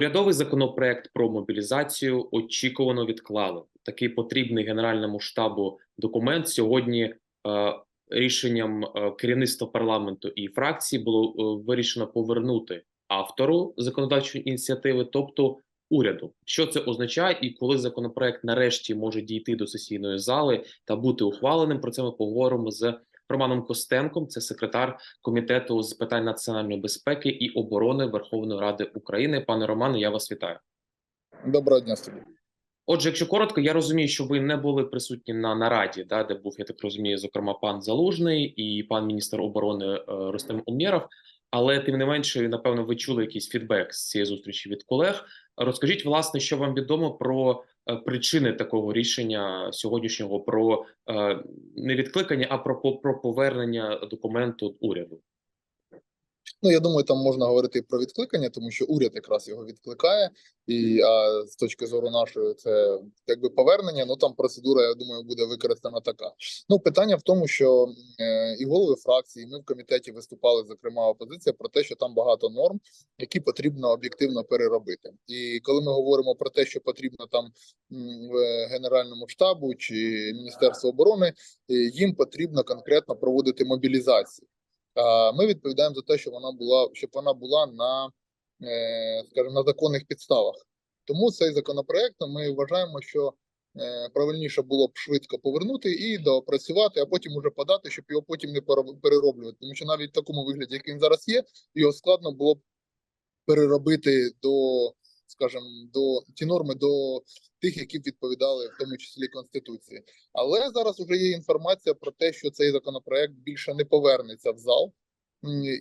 Урядовий законопроект про мобілізацію очікувано відклали. Такий потрібний Генеральному штабу документ сьогодні е, рішенням е, керівництва парламенту і фракції було е, вирішено повернути автору законодавчої ініціативи, тобто уряду. Що це означає, і коли законопроект нарешті може дійти до сесійної зали та бути ухваленим? Про це ми поговоримо з Романом Костенком, це секретар комітету з питань національної безпеки і оборони Верховної Ради України. Пане Романе, я вас вітаю. Доброго дня собі. Отже, якщо коротко, я розумію, що ви не були присутні на нараді, да, де був, я так розумію, зокрема пан Залужний і пан міністр оборони е, Ростем Умєров. Але тим не менше, напевно, ви чули якийсь фідбек з цієї зустрічі від колег. Розкажіть, власне, що вам відомо про причини такого рішення сьогоднішнього про е, не відкликання, а про, про повернення документу уряду. Ну я думаю, там можна говорити про відкликання, тому що уряд якраз його відкликає, і а з точки зору нашої, це якби повернення. Ну там процедура, я думаю, буде використана така. Ну питання в тому, що е, і голови фракції, і ми в комітеті виступали, зокрема, опозиція про те, що там багато норм, які потрібно об'єктивно переробити. І коли ми говоримо про те, що потрібно там в генеральному штабу чи міністерству оборони, е, їм потрібно конкретно проводити мобілізацію. Ми відповідаємо за те, що вона була, щоб вона була на, е, скажімо, на законних підставах. Тому цей законопроект ми вважаємо, що е, правильніше було б швидко повернути і доопрацювати, а потім уже подати, щоб його потім не перероб- перероблювати. Тому що навіть в такому вигляді, як він зараз є, його складно було б переробити до, скажімо, до ті норми до тих, які б відповідали в тому числі конституції. Але зараз вже є інформація про те, що цей законопроект більше не повернеться в зал.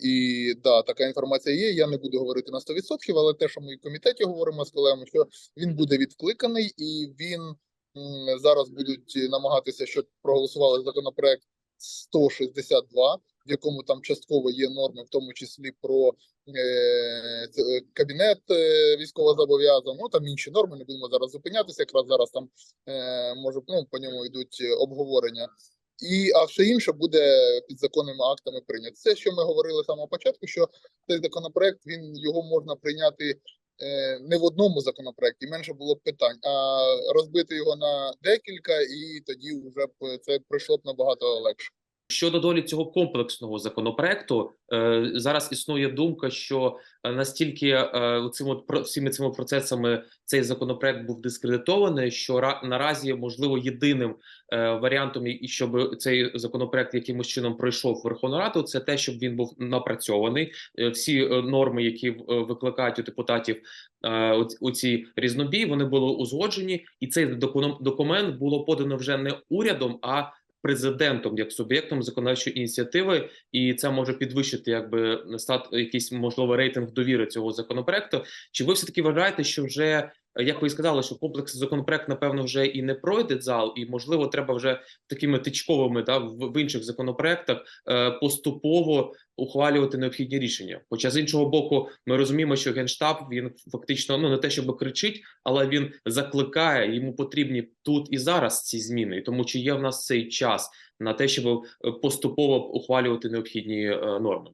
І да, така інформація є. Я не буду говорити на 100%, але те, що ми в комітеті говоримо з колегами, що він буде відкликаний, і він зараз будуть намагатися, щоб проголосували законопроект 162, якому там частково є норми, в тому числі про е, е, кабінет е, військовозобов'язаний. Ну там інші норми. Не будемо зараз зупинятися. Якраз зараз там е, може ну, по ньому йдуть обговорення. І а все інше буде підзаконними актами прийнято. Це що ми говорили з самого початку, що цей законопроект він його можна прийняти е, не в одному законопроекті, менше було б питань, а розбити його на декілька, і тоді вже б це пройшло б набагато легше. Щодо долі цього комплексного законопроекту, е, зараз існує думка, що е, настільки е, цими про- всіми цими процесами цей законопроект був дискредитований, що ра- наразі можливо єдиним варіантом, і щоб цей законопроект якимось чином пройшов Верховну Раду, це те, щоб він був напрацьований. Всі норми, які викликають у депутатів оц- оці різнобій, вони були узгоджені, і цей документ було подано вже не урядом, а президентом як суб'єктом законодавчої ініціативи, і це може підвищити якби стат якийсь можливо рейтинг довіри цього законопроекту. Чи ви все таки вважаєте, що вже як ви і сказали, що комплексний законопроект напевно вже і не пройде зал, і можливо треба вже такими тичковими да в, інших законопроектах е, поступово ухвалювати необхідні рішення. Хоча з іншого боку, ми розуміємо, що генштаб він фактично ну не те, щоб кричить, але він закликає йому потрібні тут і зараз ці зміни. І тому чи є в нас цей час на те, щоб е, поступово ухвалювати необхідні е, норми?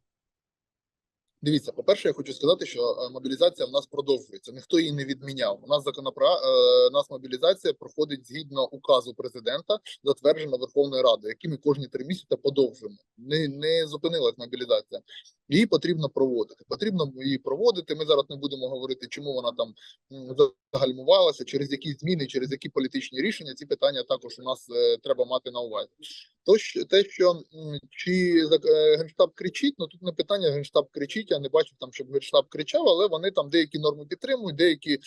Дивіться, по-перше, я хочу сказати, що е, мобілізація в нас продовжується. Ніхто її не відміняв. У нас законопро... е, у нас мобілізація проходить згідно указу президента, затверджено Верховною Радою, який ми кожні три місяці подовжуємо. Не, не зупинилась мобілізація. Її потрібно проводити. Потрібно її проводити. Ми зараз не будемо говорити, чому вона там загальмувалася, через які зміни, через які політичні рішення. Ці питання також у нас е, треба мати на увазі. Тож те, що чи е, генштаб кричить, ну тут не питання генштаб кричить. Я не бачу там, щоб генштаб кричав, але вони там деякі норми підтримують, деякі е,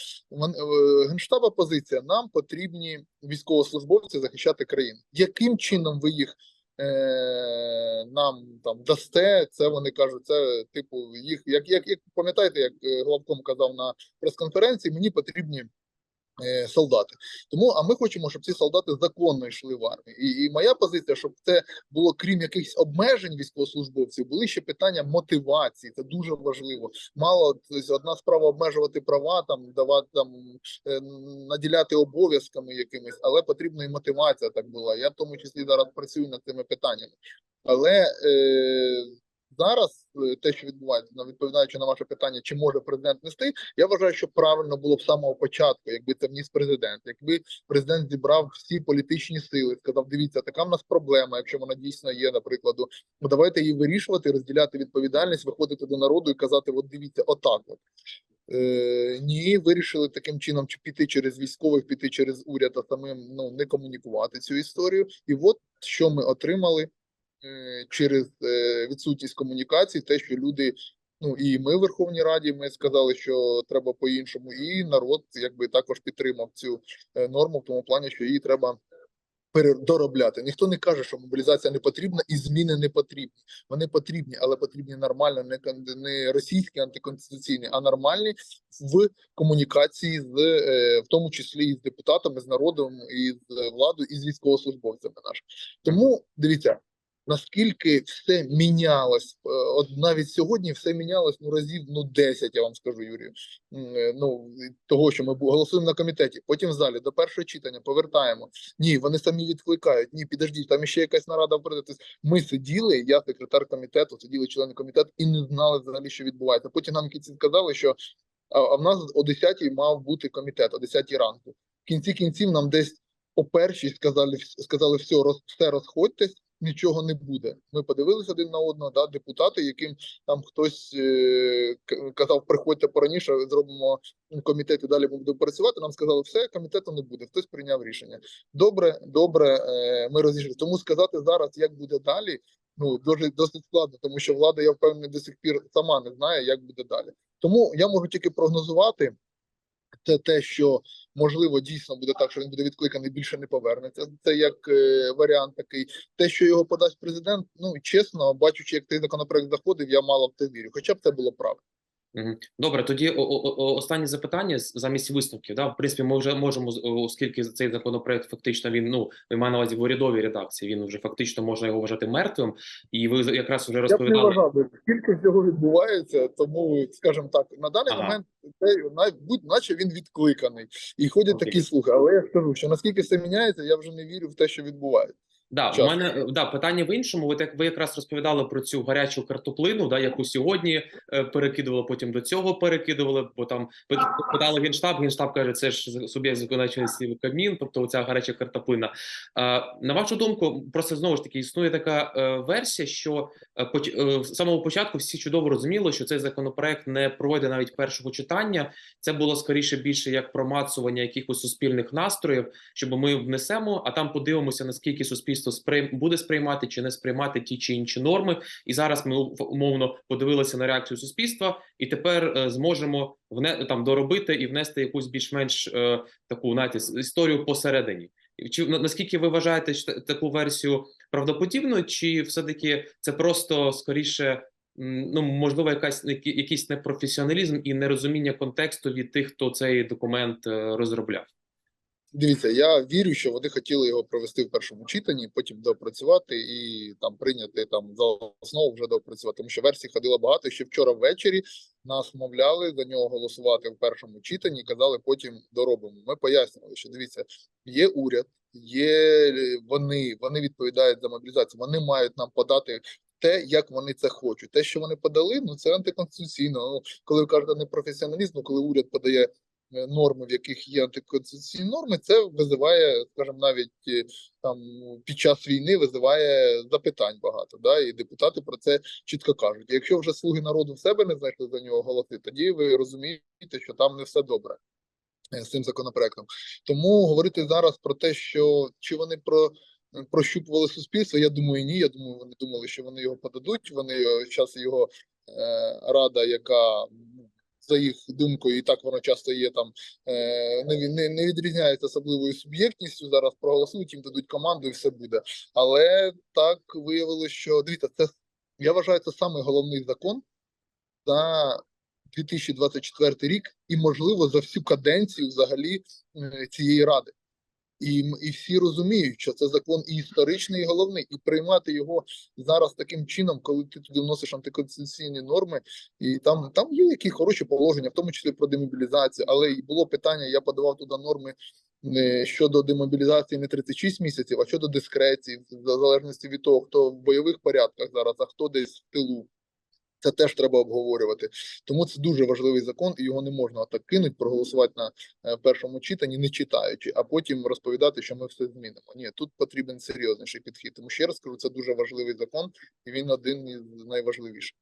генштаба позиція. Нам потрібні військовослужбовці захищати країну. Яким чином ви їх е, нам там дасте? Це вони кажуть. Це типу їх, як як, як пам'ятаєте, як е, главком казав на прес-конференції, мені потрібні. Е, Солдати, тому а ми хочемо, щоб ці солдати законно йшли в армію. І, і моя позиція, щоб це було крім якихось обмежень військовослужбовців, були ще питання мотивації. Це дуже важливо. Мало тобто, одна справа обмежувати права, там давати там е, наділяти обов'язками якимись, але потрібна і мотивація так була. Я в тому числі зараз працюю над цими питаннями. Але е, зараз е, те, що відбувається, відповідаючи на ваше питання, чи може президент нести, я вважаю, що правильно було б самого початку, якби це вніс президент, якби президент зібрав всі політичні сили, сказав: дивіться, така в нас проблема, якщо вона дійсно є, наприклад, ну давайте її вирішувати, розділяти відповідальність, виходити до народу і казати: от дивіться, отак. От. Е, ні, вирішили таким чином чи піти через військових, піти через уряд, а самим ну не комунікувати цю історію. І от що ми отримали через е, відсутність комунікації, те, що люди. Ну і ми в Верховній Раді ми сказали, що треба по-іншому, і народ якби також підтримав цю е, норму в тому плані, що її треба передоробляти. Ніхто не каже, що мобілізація не потрібна і зміни не потрібні. Вони потрібні, але потрібні нормально, не не російські антиконституційні, а нормальні в комунікації з е, в тому числі і з депутатами, з народом, і з владою, і з військовослужбовцями нашими. Тому дивіться. Наскільки все мінялось, е, от навіть сьогодні все мінялось ну разів ну 10, я вам скажу, Юрію. Е, Ну того, що ми голосуємо на комітеті, потім в залі до першого читання повертаємо. Ні, вони самі відкликають. Ні, підождіть, там ще якась нарада. Тобто Ми сиділи, я секретар комітету, сиділи члени комітету і не знали взагалі, що відбувається. Потім нам кінці сказали, що а, в нас о 10 мав бути комітет, о 10 ранку. В кінці кінців нам десь о першій сказали, сказали все, роз, все розходьтесь, нічого не буде. Ми подивилися один на одного, да, депутати, яким там хтось е, казав, приходьте пораніше, зробимо комітет і далі будемо працювати. Нам сказали, все, комітету не буде. Хтось прийняв рішення. Добре, добре, е, ми розійшли. Тому сказати зараз, як буде далі, ну дуже досить складно, тому що влада, я впевнений, до сих пір сама не знає, як буде далі. Тому я можу тільки прогнозувати. Це те, що можливо дійсно буде так, що він буде відкликаний, більше не повернеться. Це як е, варіант такий. Те, що його подасть президент, ну чесно, бачучи, як цей законопроект заходив, я мало в це вірю. Хоча б це було правда. Добре, тоді останнє запитання замість висновків. Да? В принципі, ми вже можемо, оскільки цей законопроект фактично він ну ми маємо на увазі в урядовій редакції. Він вже фактично можна його вважати мертвим. І ви якраз вже Я б не вважав, скільки всього відбувається, тому скажімо так, на даний Ага. момент це будь наче він відкликаний, і ходять Окей. такі слухи. Але я скажу, що наскільки все міняється, я вже не вірю в те, що відбувається. Да, у мене е, да питання в іншому. От як ви якраз розповідали про цю гарячу картоплину, да, яку сьогодні е, перекидували, потім до цього перекидували, бо там пит- питали генштаб. Генштаб каже, це ж суб'єкт законодавчої сили Кабмін, тобто оця гаряча картоплина. А, на вашу думку, просто знову ж таки існує така е, версія, що е, поч- е, з самого початку всі чудово розуміли, що цей законопроект не пройде навіть першого читання. Це було скоріше більше як промацування якихось суспільних настроїв, щоб ми внесемо, а там подивимося, наскільки суспільство сприй... буде сприймати чи не сприймати ті чи інші норми. І зараз ми умовно подивилися на реакцію суспільства, і тепер е, зможемо вне там доробити і внести якусь більш-менш е, таку знаєте, історію посередині. Чи наскільки ви вважаєте таку версію правдоподібною, чи все-таки це просто скоріше? Ну, можливо, якась якийсь непрофесіоналізм і нерозуміння контексту від тих, хто цей документ е, розробляв. Дивіться, я вірю, що вони хотіли його провести в першому читанні, потім доопрацювати і там прийняти там за основу вже доопрацювати. Тому що версій ходило багато. Ще вчора ввечері нас вмовляли за нього голосувати в першому читанні. Казали, потім доробимо. Ми пояснювали, що дивіться, є уряд, є е, вони, вони відповідають за мобілізацію. Вони мають нам подати. Те, як вони це хочуть, те, що вони подали, ну це антиконституційно. Ну, коли ви кажете непрофесіоналізм, ну, коли уряд подає норми, в яких є антиконституційні норми, це визиває, скажімо, навіть е, там під час війни визиває запитань багато. Да? І депутати про це чітко кажуть. Якщо вже слуги народу в себе не знайшли за нього голоси, тоді ви розумієте, що там не все добре е, з цим законопроектом. Тому говорити зараз про те, що чи вони про. Прощупували суспільство, я думаю, ні. Я думаю, вони думали, що вони його подадуть. Вони зараз його е, рада, яка за їх думкою, і так воно часто є там е, не, не, не відрізняється особливою суб'єктністю. Зараз проголосують, їм дадуть команду, і все буде. Але так виявилося, що дивіться, це я вважаю, це самий головний закон за 2024 рік, і можливо за всю каденцію взагалі е, цієї ради. І, і всі розуміють, що це закон і історичний, і головний, і приймати його зараз таким чином, коли ти туди вносиш антиконституційні норми, і там, там є які хороші положення, в тому числі про демобілізацію. Але і було питання, я подавав туди норми не щодо демобілізації не 36 місяців, а щодо дискреції, в залежності від того, хто в бойових порядках зараз, а хто десь в тилу. Це теж треба обговорювати. Тому це дуже важливий закон, і його не можна так кинути, проголосувати на е, першому читанні, не читаючи, а потім розповідати, що ми все змінимо. Ні, тут потрібен серйозніший підхід. Тому ще раз кажу, це дуже важливий закон, і він один із найважливіших.